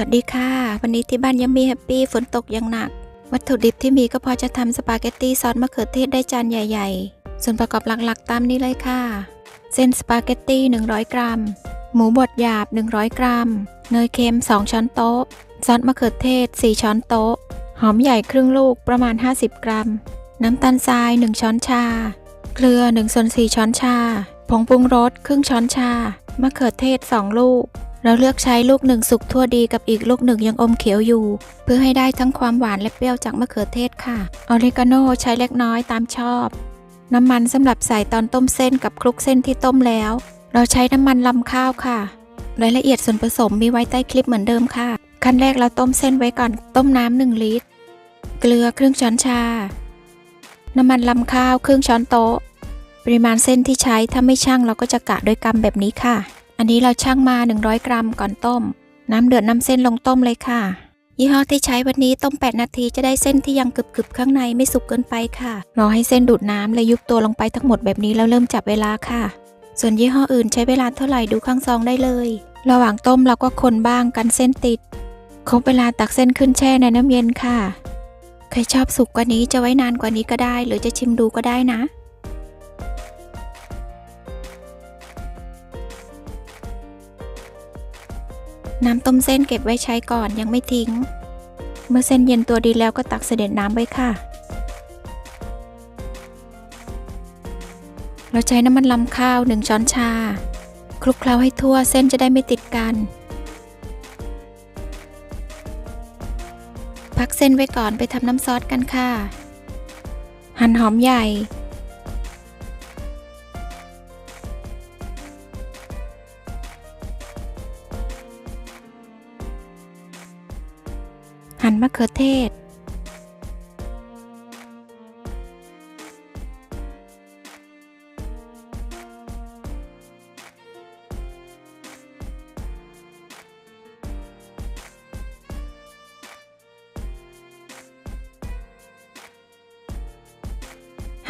สวัสดีค่ะ วันนี้ที่บ้านยังมีแฮปปี้ฝนตกอย่างหนัก วัตถุดิบที่มีก็พอจะทำสปาเกตตี้ซอสมะเขือเทศได้จานใหญ่ ๆ ส่วนประกอบหลักๆ ตามนี้เลยค่ะ เส้นสปาเกตตี้ 100 กรัม หมูบดหยาบ 100 กรัม เนยเค็ม 2 ช้อนโต๊ะ ซอสมะเขือเทศ 4 ช้อนโต๊ะ หอมใหญ่ครึ่งลูกประมาณ 50 กรัม น้ำตาลทราย 1 ช้อนชา เกลือ1ส่วน4ช้อนชา ผงปรุงรสครึ่งช้อนชามะเขือเทศ 2 ลูก เราเลือกใช้ลูกหนึ่งสุกทั่วดีกับอีกลูกหนึ่งยังอมเขียวอยู่ เพื่อให้ได้ทั้งความหวานและเปรี้ยวจากมะเขือเทศค่ะออริกาโนใช้เล็กน้อยตามชอบ น้ำมันสำหรับใส่ตอนต้มเส้นกับคลุกเส้นที่ต้มแล้ว เราใช้น้ำมันลำข้าวค่ะรายละเอียดส่วนผสมมีไว้ใต้คลิปเหมือนเดิมค่ะ ขั้นแรกเราต้มเส้นไว้ก่อนต้มน้ำหนึ่งลิตร เกลือครึ่งช้อนชา น้ำมันลำข้าวครึ่งช้อนโต๊ะ ปริมาณเส้นที่ใช้ถ้าไม่ช่างเราก็จะกะโดยกรัมแบบนี้ค่ะ อันนี้เราชั่งมา 100 กรัมก่อนต้ม น้ำเดือดน้ำเส้นลงต้มเลยค่ะ ยี่ห้อที่ใช้วันนี้ต้ม 8 นาทีจะได้เส้นที่ยังกรึบๆข้างในไม่สุกเกินไปค่ะ รอให้เส้นดูดน้ำและยุบตัวลงไปทั้งหมดแบบนี้แล้วเริ่มจับเวลาค่ะ ส่วนยี่ห้ออื่นใช้เวลาเท่าไหร่ดูข้างซองได้เลย ระหว่างต้มเราก็คนบ้างกันเส้นติดครบเวลาตักเส้นขึ้นแช่ในน้ำเย็นค่ะ ใครชอบสุกกว่านี้จะไว้นานกว่านี้ก็ได้ หรือจะชิมดูก็ได้นะ น้ำต้มเส้นเก็บไว้ใช้ก่อนยังไม่ทิ้ง เมื่อเส้นเย็นตัวดีแล้วก็ตักเสด็จน้ำไว้ค่ะ เราใช้น้ำมันลำข้าวหนึ่งช้อนชา คลุกเคล้าให้ทั่วเส้นจะได้ไม่ติดกัน พักเส้นไว้ก่อนไปทำน้ำซอสกันค่ะ หั่นหอมใหญ่ หั่นมะเขือเทศ ห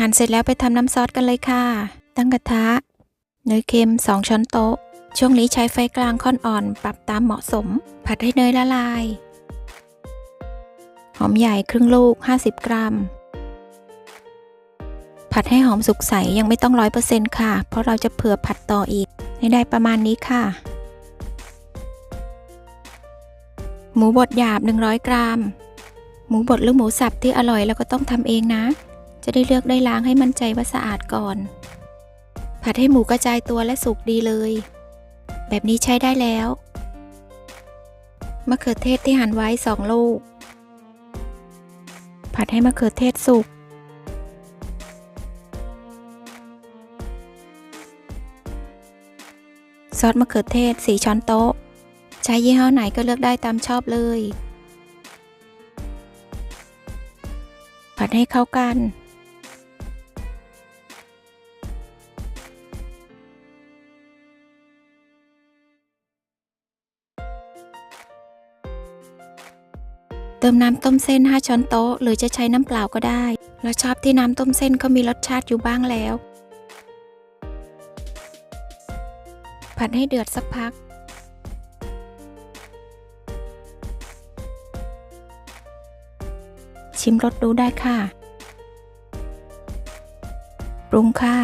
ั่นเสร็จแล้วไปทำน้ำซอสกันเลยค่ะ ตั้งกระทะเนยเค็ม 2 ช้อนโต๊ะ ช่วงนี้ใช้ไฟกลางค่อนอ่อน ปรับตามเหมาะสม ผัดให้เนยละลาย หอมใหญ่ครึ่งลูก 50 กรัม ผัดให้หอมสุกใสยังไม่ต้องร้อยเปอร์เซ็นต์ค่ะ เพราะเราจะเผื่อผัดต่ออีกให้ได้ประมาณนี้ค่ะ หมูบดหยาบ 100 กรัม หมูบดหรือหมูสับที่อร่อยเราก็ต้องทำเองนะ จะได้เลือกได้ล้างให้มั่นใจว่าสะอาดก่อน ผัดให้หมูกระจายตัวและสุกดีเลย แบบนี้ใช้ได้แล้วมะเขือเทศที่หั่นไว้ 2 ลูก ผัดให้มะเขือเทศสุก ซอสมะเขือเทศ 4 ช้อนโต๊ะ ใช้ยี่ห้อไหนก็เลือกได้ตามชอบเลย ผัดให้เข้ากัน เติมน้ำต้มเส้น 5 ช้อนโต๊ะ หรือจะใช้น้ำเปล่าก็ได้ เราชอบที่น้ำต้มเส้นเขามีรสชาติอยู่บ้างแล้ว ผัดให้เดือดสักพัก ชิมรสดูได้ค่ะ ปรุงค่ะ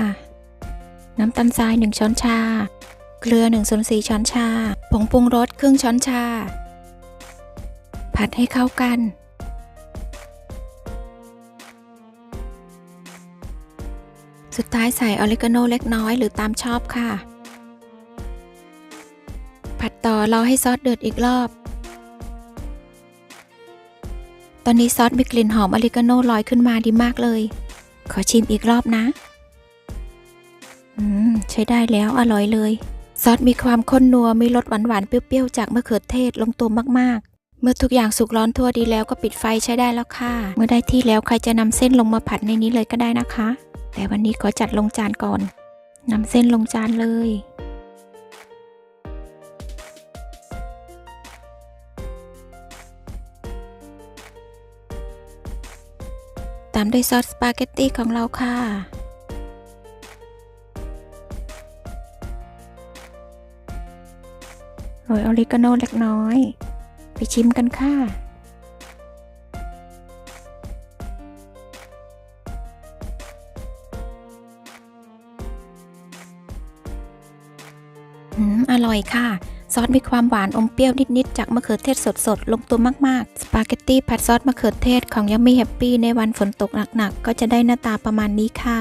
น้ำตาลทราย 1 ช้อนชา เกลือ1ส่วน4ช้อนชา ผงปรุงรสครึ่งช้อนชา ผัดให้เข้ากัน สุดท้ายใส่ออริกาโนเล็กน้อยหรือตามชอบค่ะ ผัดต่อรอให้ซอสเดือดอีกรอบ ตอนนี้ซอสมีกลิ่นหอมออริกาโนลอยขึ้นมาดีมากเลย ขอชิมอีกรอบนะ อืม ใช้ได้แล้วอร่อยเลยซอสมีความข้นนัว มีรสหวานๆ เปรี้ยวๆ จากมะเขือเทศลงตัวมากๆ เมื่อทุกอย่างสุกร้อนทั่วดีแล้วก็ปิดไฟใช้ได้แล้วค่ะ เมื่อได้ที่แล้วใครจะนำเส้นลงมาผัดในนี้เลยก็ได้นะคะ แต่วันนี้ขอจัดลงจานก่อนนำเส้นลงจานเลยตามด้วยซอสสปาเกตตี้ของเราค่ะ โรยออริกาโนเล็กน้อย ไปชิมกันค่ะ อืม อร่อยค่ะ ซอสมีความหวานอมเปรี้ยวนิด ๆ จากมะเขือเทศสด ๆ ลงตัวมาก ๆ สปาเกตตี้ผัดซอสมะเขือเทศของยัมมี่แฮปปี้ในวันฝนตกหนัก ๆ ก็จะได้หน้าตาประมาณนี้ค่ะ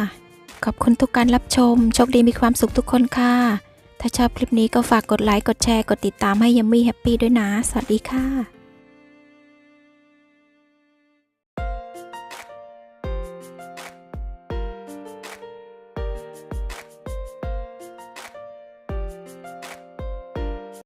ขอบคุณทุกการรับชม โชคดีมีความสุขทุกคนค่ะ ถ้าชอบคลิปนี้ก็ฝากกดไลค์ กดแชร์ กดติดตามให้ยัมมี่แฮปปี้ด้วยนะ สวัสดีค่ะ